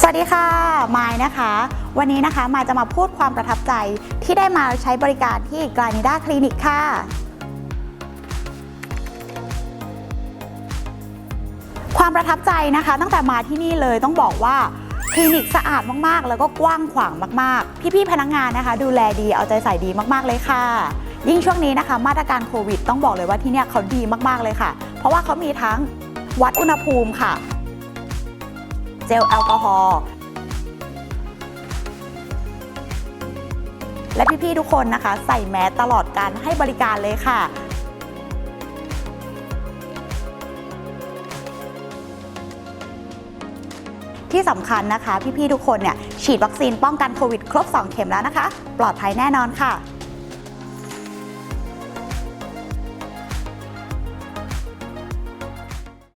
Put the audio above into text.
สวัสดีค่ะมายนะคะ วันนี้นะคะมายจะมาพูดความประทับใจที่ได้มาใช้บริการที่กรานิด้าคลินิกค่ะ ความประทับใจนะคะ ตั้งแต่มาที่นี่เลยต้องบอกว่าคลินิกสะอาดมากๆ แล้วก็กว้างขวางมากๆ พี่ๆพนักงานนะคะ ดูแลดีเอาใจใส่ดีมากๆเลยค่ะ ยิ่งช่วงนี้นะคะ มาตรการโควิด ต้องบอกเลยว่าที่เนี่ยเขาดีมากๆเลยค่ะ เพราะว่าเขามีทั้งวัดอุณหภูมิค่ะ เจลแอลกอฮอล์และพี่ๆทุกคนนะคะ ใส่แมสตลอดการให้บริการเลยค่ะที่สำคัญนะคะ พี่ ๆ ทุกคนเนี่ย ฉีดวัคซีนป้องกันโควิด ครบ 2 เข็มแล้วนะคะ ปลอดภัยแน่นอนค่ะ